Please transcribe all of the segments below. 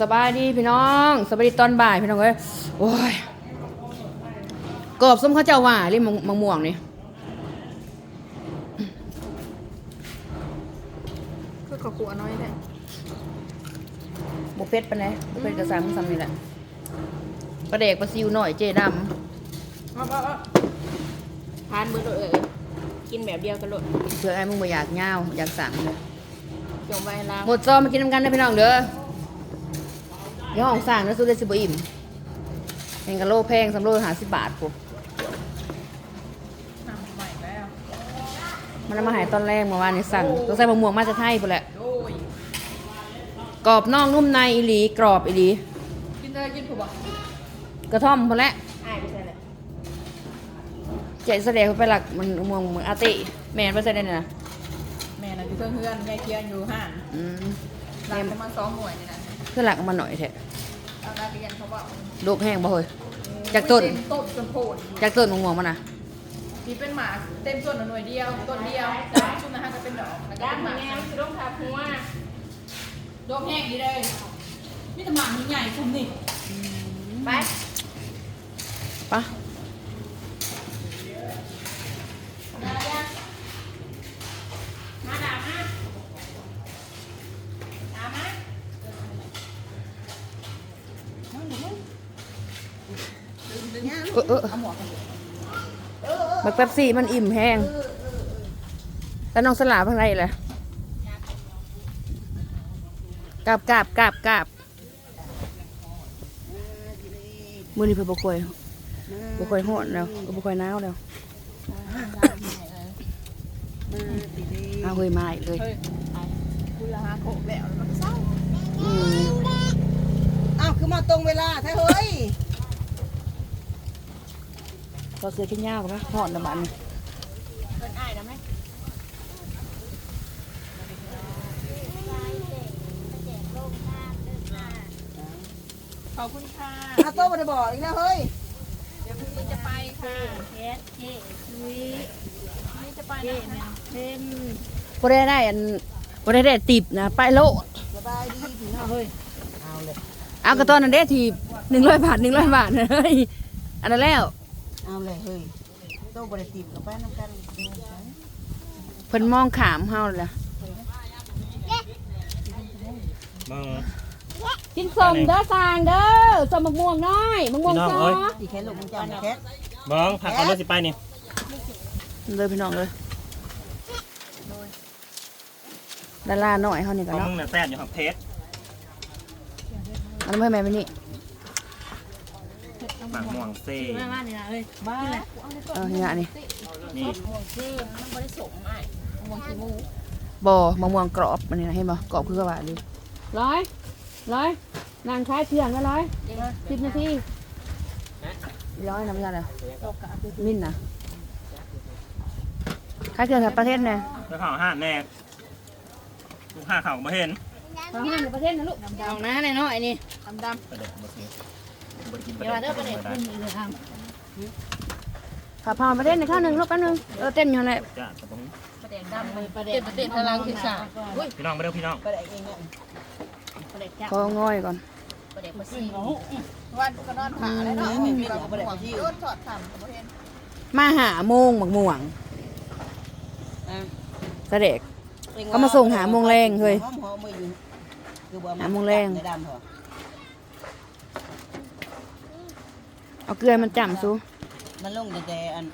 สบายดีพี่น้องสบายดีตอนบ่ายพี่น้องเอ้ยโอ้ยกรอบส้มข้าวเจ้าว่าเรียกมะมะม่วงนี่คือขอขัวน้อยเลยบุเป็ดปะไหนบุเป็ดกระซังซ้ำนี่แหละปลาเด็กปลาซิวหน่อยเจดเอาเอาเอาทานมือโดดเออกินแบบเดียวกันโลดำเพื่อไอ้มึงบ่อยากเงาวอยากสั่งเลยจงไว้ล้างหมดซอมมากินน้ำกันนะพี่น้องเด้อเดี๋ ยวห้องสั่งนะสู้ได้สิบอิ่มแพงกะโลแพงสำโลหาสิบบาทปุ๊ทำใหม่แล้วมันเอามาใหายตอนแรกเมื่อวานนี้สั่งต้องใส่มะม่วงมาจะไทยปุ๊แหละโอ้ยกรอบนอกนุ่มในอีหลีกรอบอีหลีกินได้กินถูกป่ะกระท่อมพอแล้วอ้ายไปใส่เลยเจ๊แสดงไปหลักมันม่วงเหมือนอาติแม่นไปใส่ได้เนี่ยนะแม่น่ะอยู่เพื่อนเพื่อนแม่เคียนอยู่ห้านอืมร้านประมาณสองหน่วยนี่นะ เพื่อหลักเอามาหน่อยแท้เอาได้เรียนเขาบอกลูกแห้งบ่เฮ้ย จากต้น เต็มต้นจนโผล่จากต้นมะม่วงมันนะที่เป็นหมาเต็มต้นหน่วยเดียวต้นเดียวแต่ชุดนะฮะก็เป็นดอกแล้วก็เป็นหมาแมวคือต้องทาหัวดอกแห้งดีเลยมีแต่หมาใหญ่ๆคุมนี่ไป ปะ มาดามมาดามมา เออเออบักแป๊บซี่มันอิ่มแห้ง แล้วน้องสลาพังไรล่ะกาบกาบกาบกาบมือนี้เพิ่นบ่ค่อยบ่ค่อยฮ้อนแล้วบ่ค่อยหนาวแล้วเอาเฮยมาอีกเลยเฮ้ยกูละหาโขกแล้วมันเศร้าอ้าวคือมาตรงเวลาแท้เฮ้ย ก็เสือขี้ยาวนะฮ้อนละบาดนี้เกินอ้ายนะไหมขอบคุณค่ะอาโต้มาได้บอกอีกแล้วเฮ้ย เดี๋ยวพรุ่งนี้จะไปค่ะเจ๊เจ๊ลุยนี่จะไปนะเต็มบ่ได้ได้อันบ่ได้ได้ติบนะ ไปโลดสบายดีพี่น้องเฮ้ย เอาเลย เอากระตอนนั้นได้ทีหนึ่งร้อยบาทหนึ่งร้อยบาทเฮ้ยอันนั้นแล้ว เอาเลยเฮ้ยโต้บริติบกับป้าน้ำกันเพิ่นมองขามเฮาเลยล่ะมึงกินสมเด้อสางเด้อสมมะม่วงน้อยมะม่วงพี่น้ซองอเอ้ยดีแค่ลูกมึงจำแค่เบิ้งผักก่อนเลือสิไปนี่เลยพี่น้องเลยดาราหน่อยเฮานี่ขกัอนงเนาะมึงน่ะแซ่บอยู่ครับเทสอันนั้นไม่แม่ไปนี่ หมักม่วงเซ่มาบ้านนี่นะเอ้ยบ้านเออเนี่ยนี่นี่ม่วงเซ่มันไม่ได้ส่งอ้ายม่วงขี้มูบ่มะม่วงกรอบอันนี้นะเห็นบ่กรอบคือกระบาดเลยร้อยร้อยนางคล้ายเที่ยงก็ร้อยสิบนาทีร้อยน้ำยาเลยมินนะคล้ายเที่ยงกับประเทศเนี่ยแล้วข่าวห้าแน่ลูกห้าข่าวมาเห็นเราห้ามในประเทศนะลูกดองนะในน้อยนี่ดำดประ เด็นมาสิบริกินประำอย่าเด็มานเด้อประเด็นได้ขึ้นเลยครับขับผ่านประเทศในข้าวหนึ่งลูกแป๊บนึงเออเต้นอยู่แหละจ้าตรงนี้ประเด็นดำเลยประเด็นประเด็นพลังที่สามอุ้ยพี่น้องไปเร็วพี่น้องประเด็นเองเนี่ยประเด็นแก้วของ้อยก่อนประเด็นมาสี่วันก็นอนขาเลยเนาะไม่มีแบบม่วงที่รถจอดทำประเด็นมาหาโมงหมักม่วงอะเสด็จเขามาส่งหาโมงแรงเฮ้ยหอมหอมมืออยู่คือบ่หาโมงแรง ในดำ เหรอเอาเกลือมันจ่ำซูมันลงแต่แต่อัน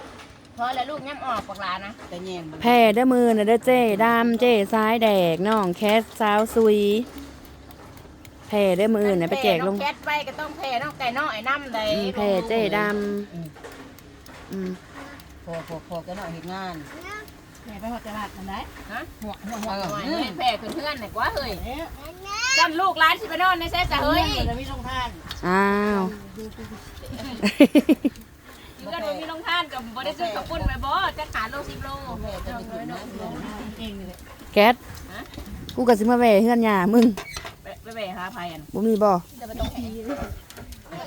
พอแล้วลูกย้ำออกปากลานะแต่แยงมันแพ่เด้อมือนะเด้อเจ้ดำเจ้ซ้ายแดกน้องแคสสาวซุยแพ่เด้อมือนะไปแจกลงแก๊สไปก็ต้องแพ่น้องไก่น้องไอ้น้ำใดอืมแพ่เจ้ดำอืมพอพอพอกันหน่อยเห็นงานแม่ไปหอดตลาดมันได้ฮะหัวหัวหัวเฮ้ยแพ่เพื่อนๆหน่อยกว่าเฮ้ย จันลูกร้านสิไปนอนในเซ่จะเฮ้ยอ้าวเพื่อนมันมีลงท่านกับบ่ได้ซื้อกับปุ้นไปบ่จะขาดโลสิบโลแม่จะไปกินนะแก๊สกูกับสิมาแหว่เฮือนหยามึงไปไปแบ่หาภัยอันบ่มีบ่จะไปต้องแห่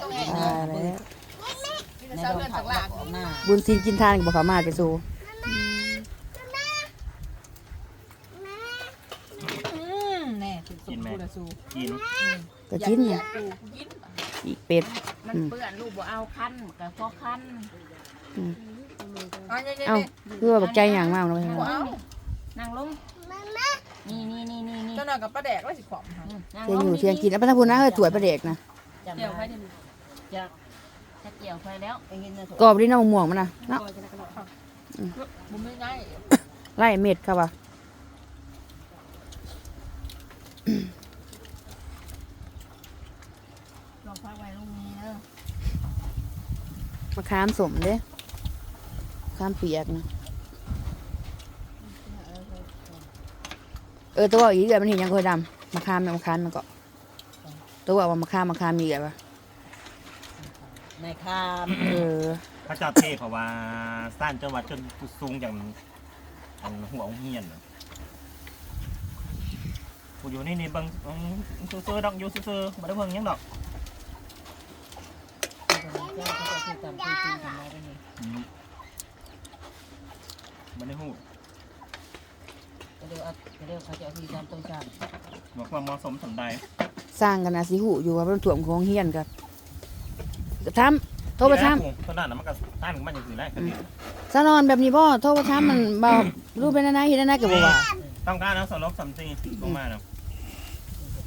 ต้องแห่ตายแล้วมีแต่เศร้าเลือดสักหลักหน้าบุญศีลกินทานก็บ่เขามาจะสู้แน่ถึงสมกินไหม บูรณ์ ละสู กินก็กินอยาน่ะกกูกูกินอีกเป็ดมันเปื้อนลูกบ่เอาคั้นกับพอคั้นเอาเนี่ยเอ้าคือว่าบักใจอย่างมากเลยๆเอานั่งลงนี่นี่นี่นี่นี่เจ้าหน่อยกับป้าแดกแล้วสิขอมค่ะนั่งเทียลงงอยู่เทียงกินแล้วพระพุทธนะเฮ้ยถวยประเด็กนะจำเดี๋ยวไปได้เดี๋ยวจะจะเกี่ยวไฟแล้วเองเห็นนะกรอบดิ้นน้ำม่วงมันนะเนาะบุ้มไม่ง่ายไล่เม็ดครับว่ะ ลองพักไว้ลูกนี้เด้อ มะขามสมเด้มะขามเปียกนะเออตัวอีกเดือนมันเห็นยังเคยดำมะขามแม่มะขามมันก็ตัวว่ามะขามมะขามมีอะไรปะในคามเออพระเจ้าเทพเพราะว่าสร้างจังหวัดจนสูงอย่างอันหัวองเฮียนน่ะกูอยู่นี่นี่เบังอืมซื่อๆดอกอยู่ซื่อๆบ่ได้เบิ่งหยังดอก เจ้าเขาจะคือตำคือจริงทำไมกันนี่อืมบ่ได้ฮู้ก็เดี๋ยวเอาก็เดี๋ยวเขาจะเอาที่ตำต้นชามว่าความเหมาะสมสมใดสร้างกันนะสิหูอยู่ว่าเป็นถ่วมของเฮียนกันก็ทำโทรไปทตอนนั้นน่ะมันก็ตั้งมันอย่างอื่นแหละก็ดีำสนอนแบบนี้บ่โทรไปทำมันเบารูปเป็นอะไรเห็นอะไรกับบ่ว่าต้องการเอาสำลบสำซีลงมาเนาะ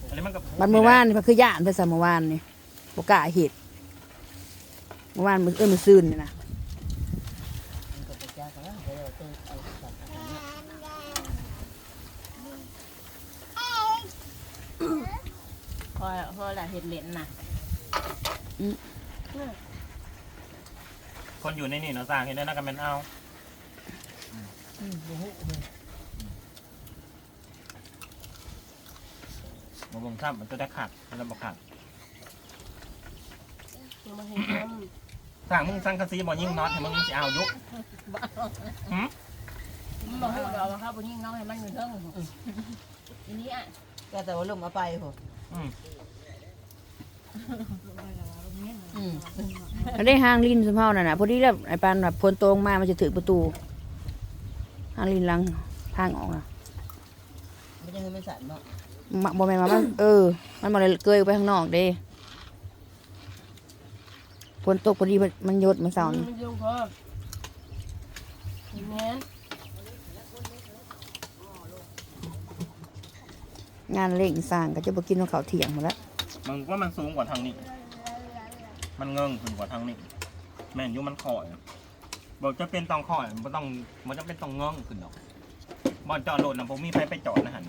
อันนี้มันก็บันเมื่อวานนี่มันคือย่านไปซะเมื่อวานนี่บ่กล้าเฮ็ด เมื่อวานมื้อเอ้ยมื้อซื่นนี่นะมันก็ไปจ้ากันแล้วเดี๋ยวเอาตัวเอาสัตว์อันนี้พอพอละเห็ดเหรียญน่ะคนอยู่ในนี่เนาะสร้างเห็นได้นะกันเป็นเอาอืมบ่ฮู้บ่บ่งซ้ำมันจะได้ขาดมันจะบ่ขาดมัน เห็นน้ำสร้างมึงสร้างกระซีบ่ยิ่งน็อตให้มึงสิเอาอยุหืมมันบอกให้เราครับวันนี้น้องให้มันอยู่เทิงทีนี้อะก็แต่ว่าลมเอาไปโหอืมอืมแล้วได้ห้างลิ้นซุมเฮานั่นน่ะพอดีแล้วไอ้ปานแบบพลตรงมามันจะถึงประตูห้างลิ้นหลังทางออกน่ะมันยังไม่สั่นเนาะมะบ่แม่นว่ามันเออ มันบ่ได้เกยออกไปข้างนอกเด้ ฝนตกพอดีมันมันหยดเมื่อเช้านี่มันยุ่งพอเห็นไหมงานเล่งสร้างก็จะบ่กินของเขาวเที่ยงหมดแล้วมึงว่ามันสูงกว่าทางนี้ มันเงิงขึ้นกว่าทางนี้ แม่นอยุมันคอยบอกจะเป็นตองคอยมันต้องมันจะเป็นตองเงิงขึ้นดอกบอลจอดรถนะผมมีไปไปจอดนะหัน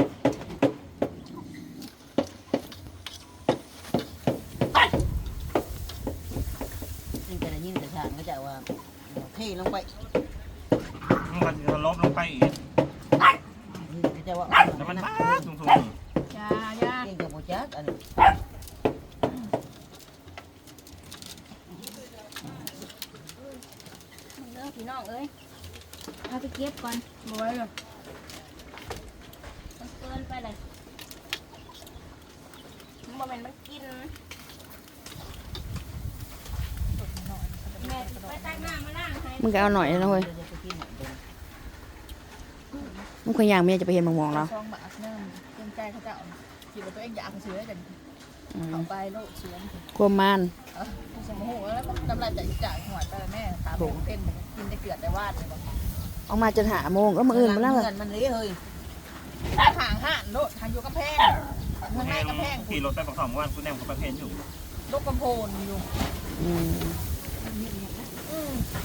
ยิ่งแต่ละยิ่งแต่ฉากก็จะว่าเทลงไปมันก็จะลบลงไปอีกก็จะว่าแล้วมันนะบ้าสูงๆนี่จ้าจ้ายิ่งกับโบจักอันนี้เด้อพี่น้องเอ้ยเอาไปเก็บก่อนบอยเลยมันเกินไปเลยมันบ่แม่นมันกินแม่ไปตักน้ำมาล้างให้มึงก็เอาหน่อยนะเว้ยเดี๋ยวจะกินเดี๋ยวมึงขอยางเมียจะไปเห็นมองๆแล้วซองบาทเนิ่มเกรงใจเขาจะเอาคิดว่าตัวเองอยากซื้อได้แต่อืมเอาไปโลดเชื้อความมานเออสมหูแล้วมันน้ำลายใจจ่ายหัวแต่แม่ถามผมเป็นกินได้เกลือแต่วาดเลยบอกออกมาจนหาโมงก็มื้ออื่นมาแล้วเงินมันเลยเฮ้ยทางห่านโลดทางอยู่กำแพงทางในกำแพงขี่รถไปประกอบเมื่อวานคุณแนมเขาประเคนอยู่ลูกกำโพนอยู่อืม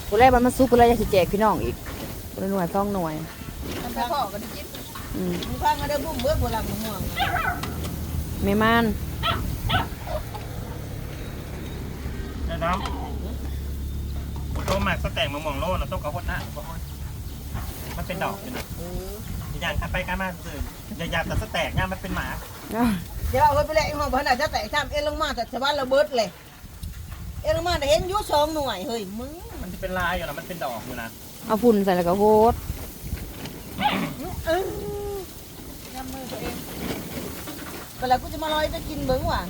กูแรกมันมาซุกกูเลยอยากสิแจกพี่น้องอีกกูเลยหน่วยต้องหน่วยมันไปพ่อกันดิจิตอืมมึงฟังกันเด้อบุ้มเบิดโบราณม่วงไม่มานนะครับกูโตมากสแต็กมะม่วงโลนะต้องกระพดหน้ามันเป็นดอกเป็นดอกเอออย่างกันไปกันมาสื่ออย่าอยากแต่สแต็กเนี่ยมันเป็นหมาอ้าวเดี๋ยวเอาไปเลยห้องพันอาจจะแตกซ้ำเอ็นลงมาแต่ชาวบ้านเราเบิดเลย เอ็นลงมาเห็นอยู่สองหน่วยเฮ้ยมึงมันจะเป็นลายอยู่นะมันเป็นดอกอยู่นะเอาฝุ่นใส่แล้วก็โฮดเออน้ำมือตัวเองก็แล้วกูจะมาลอยจะกินเบิ้งว่ะ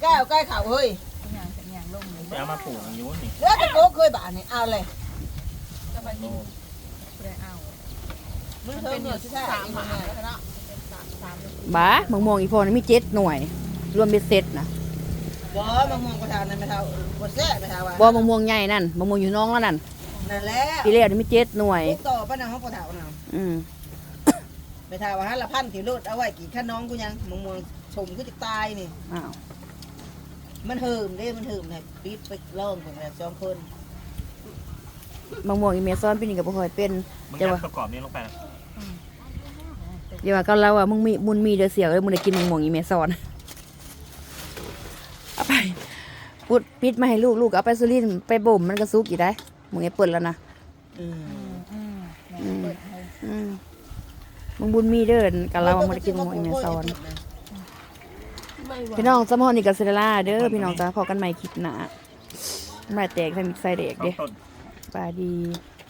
แก้วใกล้ข่าวเฮ้ยเป็นอย่างเป็นอย่างลมเลยจะเอามาปลูกอายุนี่เลือดตะโกเคยบานี่เอาเลยจะไปกินไม่ได้เอามึงมันเธอเป็นเหอนืยู่อที่สาใช่มหมาแล้วเนาะเป็นสามบ้ามะม่วงอีพอนี่มีเจ็ดหน่วย รวมเป็นเซตนะ บ่มะม่วงกระทานั่นไม่เท่าบ่แซ่บไม่เท่าว่าบ่มะม่วงใหญ่นั่นมะม่วงอยู่น้องแล้วนั่นนั่นแหละปีแล้วนี่มีเจ็ดหน่วย ลูกต่อป้านังของกระทาน่ะอืมไม่เท่าว่าหันละพันที่รถเอาไว้กี่ข้าน้องกูยังมะม่วงชมก็จะตายนี่ อ้าวมันเหิมเด้มันเหิมเนี่ยปิดไปล่องกันแล้วสองคนมะม่วงอีเมซอนปีนี้ก็บ่ค่อยเป็นมึงแต่ยัดว่าประกอบนี้ลงไปนะอย่าว่าก็เล่าว่ามึงมีมุนมีเดือเสียวเลยมึงได้กินมะม่วงอีเมซอนเอาไป พุดปิดมาให้ลูกลูกเอาไปสุรินทร์ไปบ่มมันก็สุกอีกได้มึงไอ้เปิดแล้วนะอืมอืมอืมมึงบุญมีเด้อกับเรามาได้กินมะม่วงอีเมซอนพี่น้องสมอนี่กับเซเดล่าเด้อพี่น้องจ้าพอกันใหม่คลิปหนาไม่แตกใส่มิกใส่เด็กต้เด้นต้นปลาดี